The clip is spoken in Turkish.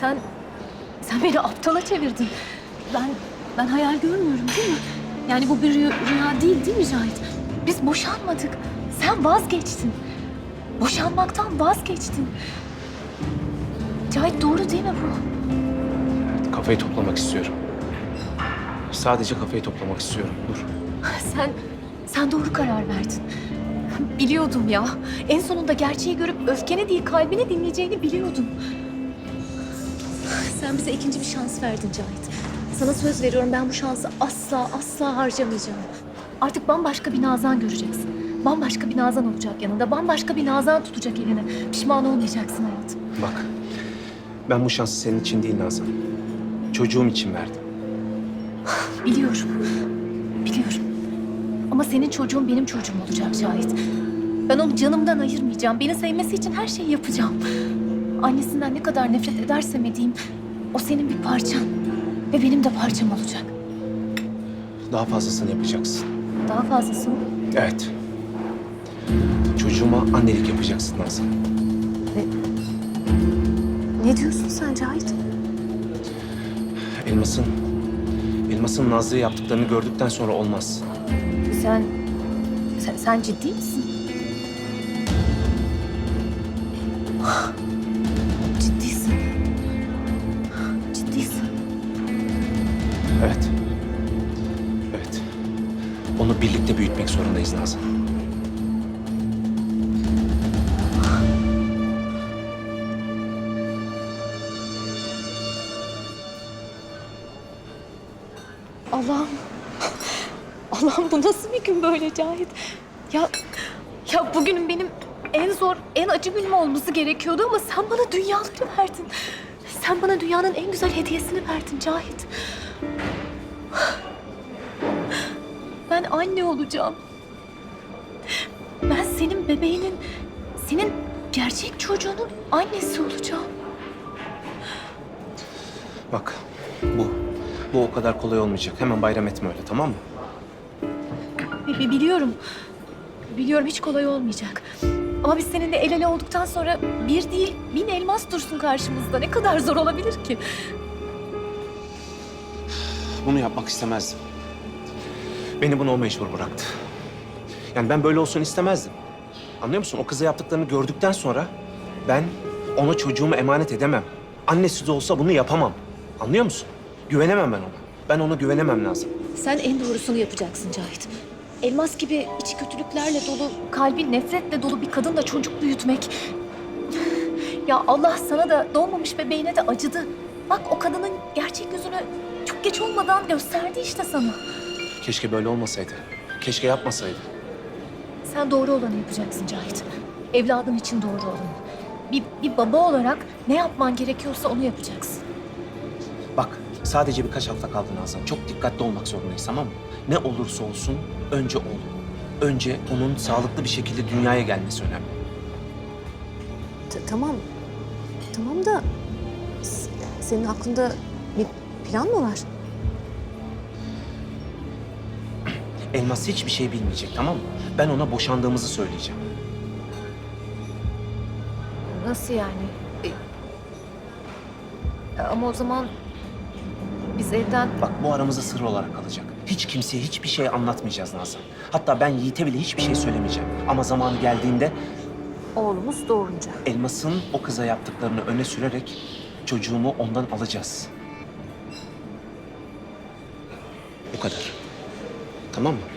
Sen, sen beni aptala çevirdin. Ben, ben hayal görmüyorum değil mi? Yani bu bir rüya, rüya değil değil mi Cahit? Biz boşanmadık. Sen vazgeçtin. Boşanmaktan vazgeçtin. Cahit doğru değil mi bu? Kafayı toplamak istiyorum. Sadece kafayı toplamak istiyorum. Dur. Sen, sen doğru karar verdin. Biliyordum ya. En sonunda gerçeği görüp öfkeni değil kalbini dinleyeceğini biliyordum. Sen bize ikinci bir şans verdin Cahit. Sana söz veriyorum ben bu şansı asla asla harcamayacağım. Artık bambaşka bir Nazan göreceksin. Bambaşka bir Nazan olacak yanında. Bambaşka bir Nazan tutacak eline. Pişman olmayacaksın hayatım. Bak. Ben bu şansı senin için değil Nazan. Çocuğum için verdim. Biliyorum. Biliyorum. Ama senin çocuğun benim çocuğum olacak Cahit. Ben onu canımdan ayırmayacağım. Beni sevmesi için her şeyi yapacağım. Annesinden ne kadar nefret edersem edeyim, o senin bir parçan. Ve benim de parçam olacak. Daha fazlasını yapacaksın. Daha fazlası mı? Evet. Çocuğuma annelik yapacaksın Nazan. Ne diyorsun sen Cahit? Elmas'ın... Elmas'ın Nazlı'ya yaptıklarını gördükten sonra olmaz. Sen, sen, sen ciddi misin? Evet. Evet. Onu birlikte büyütmek zorundayız Nazan. Allah'ım. Allah'ım bu nasıl bir gün böyle Cahit? Ya ya bugünün benim en zor, en acı günüm olması gerekiyordu ama sen bana dünyaları verdin. Sen bana dünyanın en güzel hediyesini verdin Cahit. Ben anne olacağım. Ben senin bebeğinin, senin gerçek çocuğunun annesi olacağım. Bak bu. Bu o kadar kolay olmayacak. Hemen bayram etme öyle tamam mı? Bi- bi- Biliyorum. Biliyorum hiç kolay olmayacak. Ama biz seninle el ele olduktan sonra bir değil bin elmas dursun karşımızda. Ne kadar zor olabilir ki? Bunu yapmak istemezdim. Beni buna o mecbur bıraktı. Yani ben böyle olsun istemezdim. Anlıyor musun? O kıza yaptıklarını gördükten sonra ben ona çocuğumu emanet edemem. Annesi de olsa bunu yapamam. Anlıyor musun? Güvenemem ben ona. Ben ona güvenemem lazım. Sen en doğrusunu yapacaksın Cahit. Elmas gibi içi kötülüklerle dolu, kalbi nefretle dolu bir kadınla çocuk büyütmek. Ya Allah sana da doğmamış bebeğine de acıdı. Bak o kadının gerçek yüzünü çok geç olmadan gösterdi işte sana. Keşke böyle olmasaydı. Keşke yapmasaydı. Sen doğru olanı yapacaksın Cahit. Evladın için doğru olanı. Bir, bir baba olarak ne yapman gerekiyorsa onu yapacaksın. Bak sadece birkaç hafta kaldı Nazan. Çok dikkatli olmak zorundayız tamam mı? Ne olursa olsun önce oğlum. Önce onun sağlıklı bir şekilde dünyaya gelmesi önemli. T- tamam. Tamam da s- senin aklında bir plan mı var? Elmas hiçbir şey bilmeyecek tamam mı? Ben ona boşandığımızı söyleyeceğim. Nasıl yani? E, ama o zaman biz evden... Bak bu aramızda sır olarak kalacak. Hiç kimseye hiçbir şey anlatmayacağız Nazan. Hatta ben Yiğit'e bile hiçbir şey söylemeyeceğim. Ama zamanı geldiğinde Oğlumuz doğurunca. Elmas'ın o kıza yaptıklarını öne sürerek çocuğumu ondan alacağız. Bu kadar. Tamam mı?